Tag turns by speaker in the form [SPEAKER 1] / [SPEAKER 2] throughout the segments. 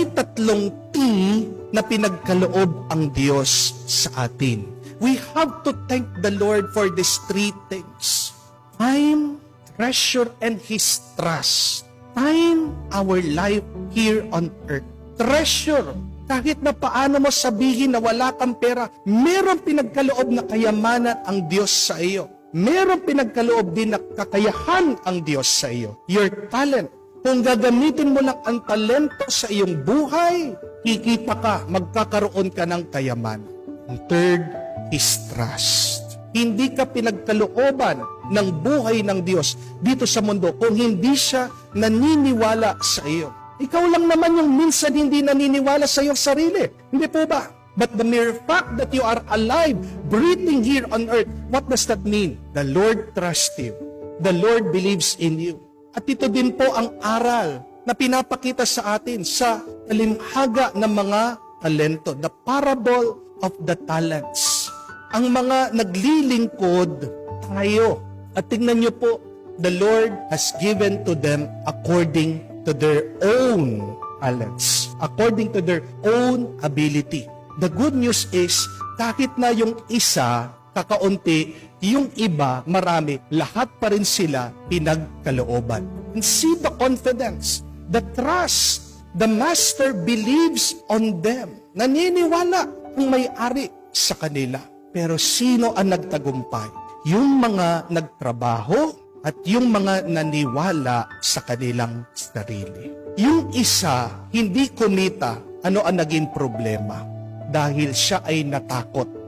[SPEAKER 1] May tatlong T na pinagkaloob ang Diyos sa atin. We have to thank the Lord for these three things. Time, treasure, and His trust. Time, our life here on earth. Treasure, kahit na paano mo sabihin na wala kang pera, meron pinagkaloob na kayamanan ang Diyos sa iyo. Meron pinagkaloob din na kakayahan ang Diyos sa iyo. Your talent. Kung gagamitin mo lang ang talento sa iyong buhay, kikita ka, magkakaroon ka ng kayamanan. And third is trust. Hindi ka pinagkalooban ng buhay ng Diyos dito sa mundo kung hindi siya naniniwala sa iyo. Ikaw lang naman yung minsan hindi naniniwala sa iyong sarili. Hindi po ba? But the mere fact that you are alive, breathing here on earth, what does that mean? The Lord trusts you. The Lord believes in you. At ito din po ang aral na pinapakita sa atin sa talimhaga ng mga talento. The parable of the talents. Ang mga naglilingkod tayo. At tingnan niyo po, the Lord has given to them according to their own talents, according to their own ability. The good news is, kahit na yung isa, kakaunti, yung iba, marami, lahat pa rin sila pinagkalooban. And see the confidence, the trust, the master believes on them. Naniniwala ang may-ari sa kanila. Pero sino ang nagtagumpay? Yung mga nagtrabaho at yung mga naniwala sa kanilang sarili. Yung isa, hindi kumita, ano ang naging problema? Dahil siya ay natakot.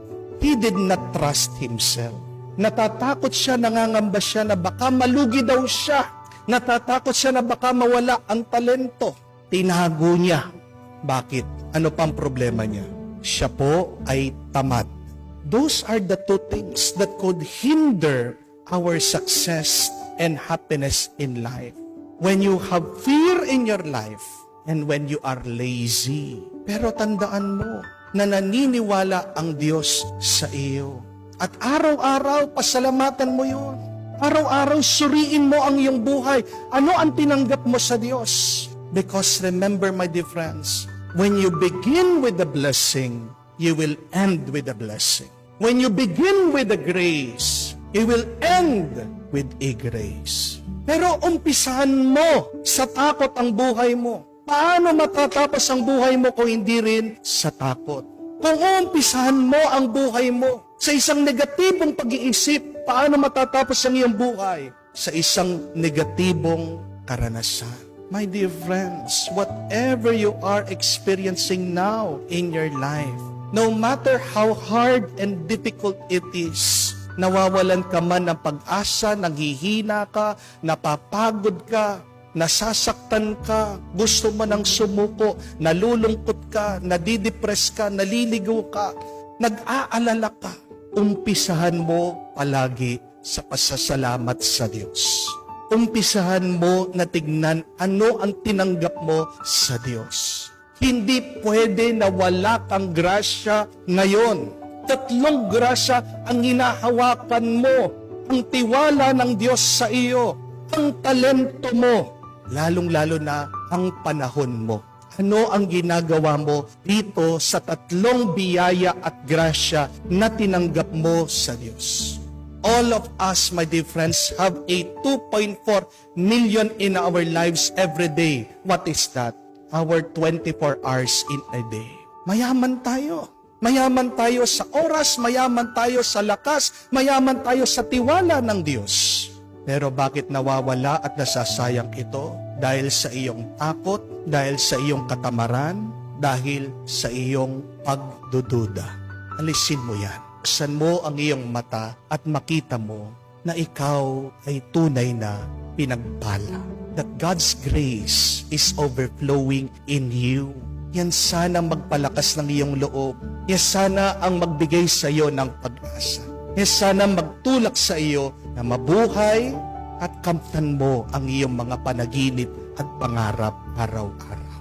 [SPEAKER 1] He did not trust himself. Natatakot siya, nangangamba siya na baka malugi daw siya. Natatakot siya na baka mawala ang talento. Tinago niya. Bakit? Ano pang problema niya? Siya po ay tamad. Those are the two things that could hinder our success and happiness in life. When you have fear in your life and when you are lazy. Pero tandaan mo na naniniwala ang Diyos sa iyo. At araw-araw, pasalamatan mo yun. Araw-araw, suriin mo ang iyong buhay. Ano ang tinanggap mo sa Diyos? Because remember, my dear friends, when you begin with the blessing, you will end with the blessing. When you begin with the grace, you will end with a grace. Pero umpisahan mo sa takot ang buhay mo. Paano matatapos ang buhay mo kung hindi rin sa takot? Kung umpisahan mo ang buhay mo sa isang negatibong pag-iisip, paano matatapos ang iyong buhay? Sa isang negatibong karanasan. My dear friends, whatever you are experiencing now in your life, no matter how hard and difficult it is, nawawalan ka man ng pag-asa, nanghihina ka, napapagod ka, nasasaktan ka, gusto mo nang sumuko, nalulungkot ka, nadidepress ka, naliligaw ka, nag-aalala ka, umpisahan mo palagi sa pasasalamat sa Diyos. Umpisahan mo na tignan ano ang tinanggap mo sa Diyos. Hindi pwede na wala kang grasya ngayon. Tatlong grasya ang hinahawakan mo. Ang tiwala ng Diyos sa iyo. Ang talento mo. Lalong-lalo na ang panahon mo. Ano ang ginagawa mo dito sa tatlong biyaya at grasya na tinanggap mo sa Diyos? All of us, my dear friends, have a 2.4 million in our lives every day. What is that? Our 24 hours in a day. Mayaman tayo. Mayaman tayo sa oras, mayaman tayo sa lakas, mayaman tayo sa tiwala ng Diyos. Pero bakit nawawala at nasasayang ito? Dahil sa iyong takot, dahil sa iyong katamaran, dahil sa iyong pagdududa. Alisin mo yan. Buksan mo ang iyong mata at makita mo na ikaw ay tunay na pinagpala. That God's grace is overflowing in you. Yan sana magpalakas ng iyong loob. Yan sana ang magbigay sa iyo ng pag-asa. Yan sana magtulak sa iyo na mabuhay at kamtan mo ang iyong mga panaginip at pangarap araw-araw.